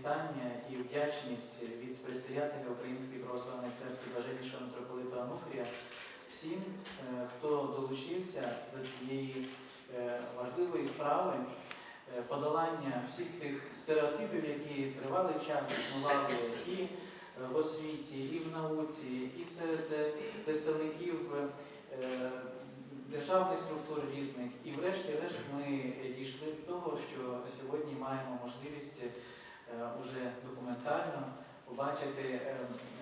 вітання і вдячність від предстоятеля Української православної церкви Блаженнішого митрополита Ануфрія всім, е, хто долучився до цієї е, важливої справи е, подолання всіх тих стереотипів, які тривалий час існували і в освіті, і в науці, і серед представників державних структур різних. І врешті-решт ми дійшли до того, що сьогодні маємо можливість уже документально побачити е,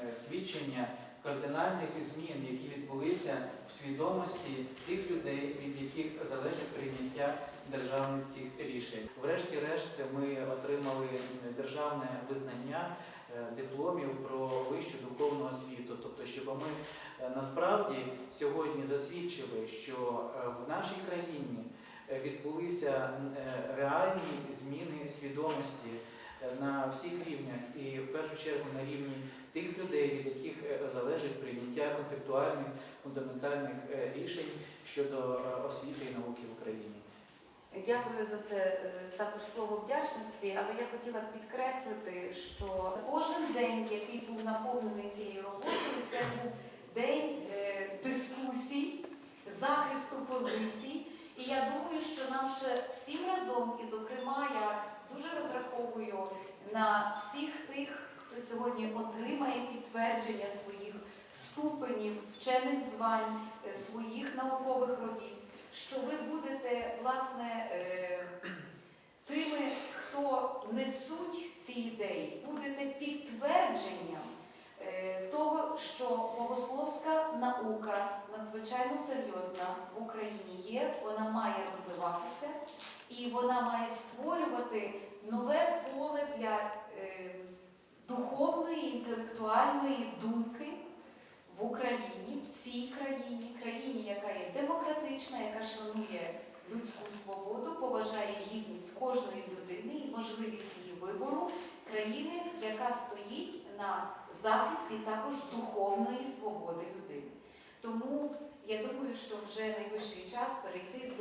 е, свідчення кардинальних змін, які відбулися в свідомості тих людей, від яких залежить прийняття державницьких рішень. Врешті-решт ми отримали державне визнання е, дипломів про вищу духовну освіту, тобто, щоб ми е, насправді сьогодні засвідчили, що е, в нашій країні е, відбулися е, реальні зміни свідомості е, на всіх рівнях, і в першу чергу на рівні тих людей, від яких е, залежить прийняття концептуальних фундаментальних е, рішень щодо е, освіти і науки в Україні. Дякую за це також слово вдячності, але я хотіла підкреслити, що кожен день, який був наповнений цією роботою, це був день дискусій, захисту позицій. І я думаю, що нам ще всім разом, і зокрема, я розраховую на всіх тих, хто сьогодні отримає підтвердження своїх ступенів, вчених звань, е, своїх наукових робіт що ви будете власне е, тими, хто несуть ці ідеї, будете підтвердженням е, того, що богословська наука надзвичайно серйозна в Україні є, вона має розвиватися і вона має створювати нове поле для е, духовної, інтелектуальної думки в Україні, в цій країні, країні, яка є демократична, яка шанує людську свободу, поважає гідність кожної людини і можливість її вибору, країни, яка стоїть на захисті також духовної свободи людини. Тому я думаю, що вже найвищий час перейти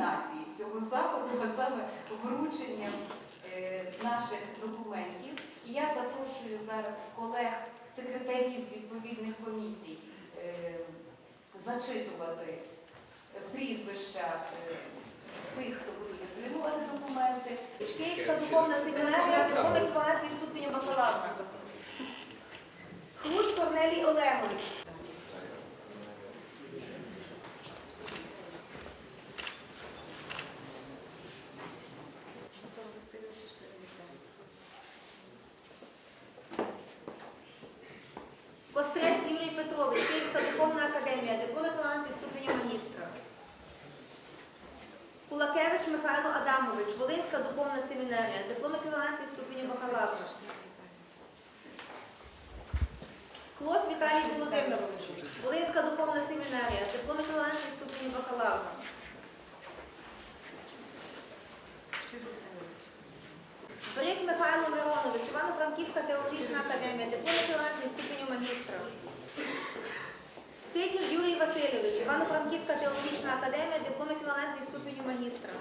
кульмінації цього заходу, а саме вручення е, наших документів. І я запрошую зараз колег секретарів відповідних комісій е, зачитувати прізвища е, тих, хто будуть отримувати документи. Київська духовна семінарія з еквівалентний ступеню бакалавра. Хлуш Корнелій Олегович. Кострець Юрій Петрович, Київська духовна академія, диплом еквівалентний ступеню магістра. Кулакевич Михайло Адамович, Волинська духовна семінарія, диплом еквівалентний ступеню бакалавра. Клос Віталій Володимирович, Волинська духовна семінарія, диплом еквівалентний ступеню бакалавра. Брик Михайло Миронович, Івано-Франківська теологічна академія, диплом еквівалентний ступеню магістра. Сидір Юрій Васильович, Івано-Франківська теологічна академія, диплом еквівалентний ступеню магістра.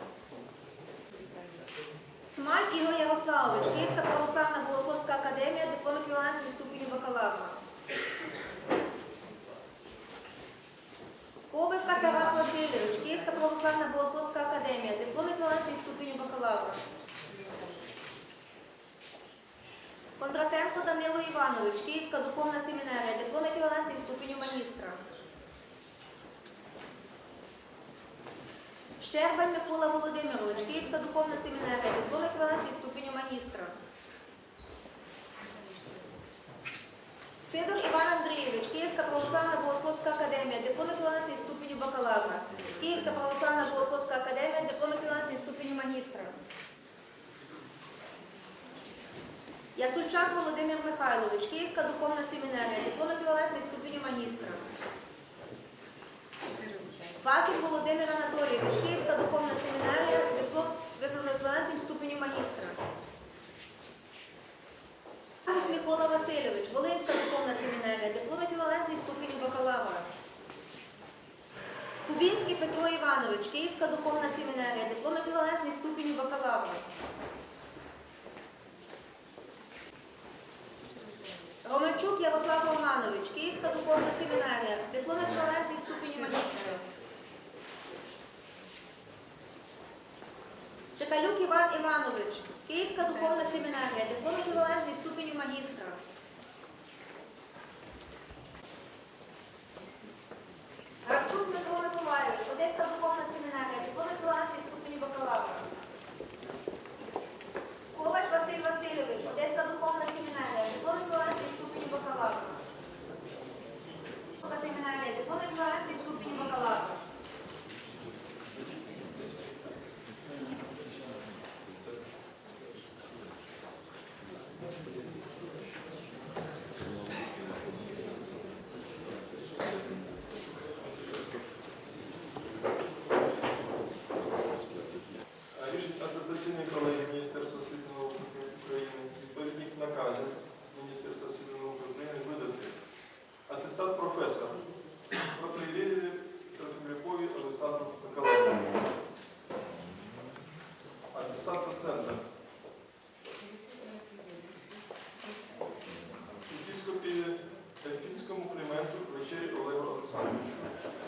Смаль Ігор Ярославович, Київська православна Богословська академія, диплом еквівалентний ступеню бакалавра. Ковивка Тарас Васильович, Київська православна Богословська академія, диплом еквівалентний ступеню бакалавра. Кондратенко Данило Іванович, Київська духовна семінарія, диплом еквівалентний ступеню магістра. Щербань Микола Володимирович, Київська духовна семінарія, диплом еквівалентний ступеню магістра. Сидор Іван Андрійович, Київська православна Богословська академія, диплом еквівалентний ступеню бакалавра. Київська православна Богословська академія, диплом еквівалентний ступеню магістра. Яцульчак Володимир Михайлович, Київська духовна семінарія, диплом еквівалентний ступеню магістра. Факін Володимир Анатолійович, Київська духовна семінарія, диплом визнано еквівалентним ступеню магістра. Микола Васильович, Волинська духовна семінарія, диплом еквівалентний ступеню бакалавра. Кубінський Петро Іванович, Київська духовна семінарія, диплом еквівалентний ступеню бакалавра. Романчук Ярослав Романович, Київська духовна семінарія, диплом еквівалентний ступені магістра. Чекалюк Іван Іванович, Київська духовна семінарія, диплом Єпіскопі Тайпінському Кліменту вечері Олегу Олександровичу.